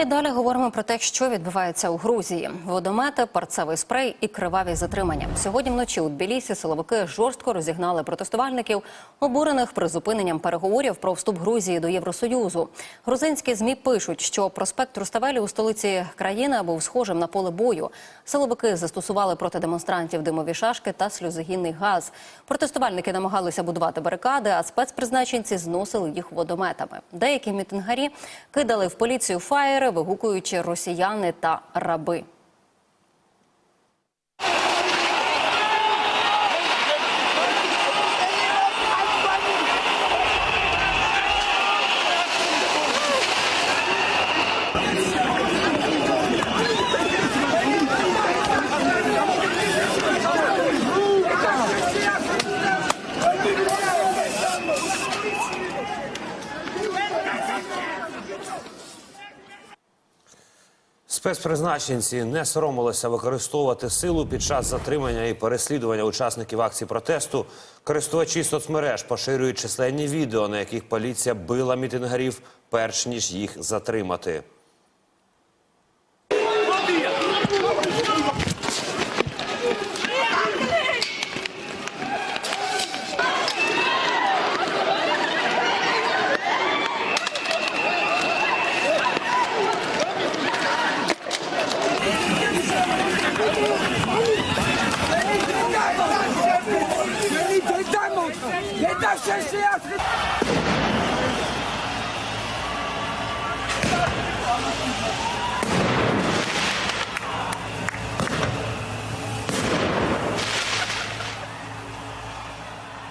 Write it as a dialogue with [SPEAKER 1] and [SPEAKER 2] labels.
[SPEAKER 1] І далі говоримо про те, що відбувається у Грузії: водомети, парцевий спрей і криваві затримання. Сьогодні вночі у Тбілісі силовики жорстко розігнали протестувальників, обурених призупиненням переговорів про вступ Грузії до Євросоюзу. Грузинські змі пишуть, що проспект Руставелі у столиці країни був схожим на поле бою. Силовики застосували проти демонстрантів димові шашки та сльозогінний газ. Протестувальники намагалися будувати барикади, а спецпризначенці зносили їх водометами. Деякі мітингарі кидали в поліцію фаєри, вигукуючи росіяни та раби.
[SPEAKER 2] Спецпризначенці не соромилися використовувати силу під час затримання і переслідування учасників акції протесту. Користувачі соцмереж поширюють численні відео, на яких поліція била мітингарів, перш ніж їх затримати.
[SPEAKER 3] L'État cherché à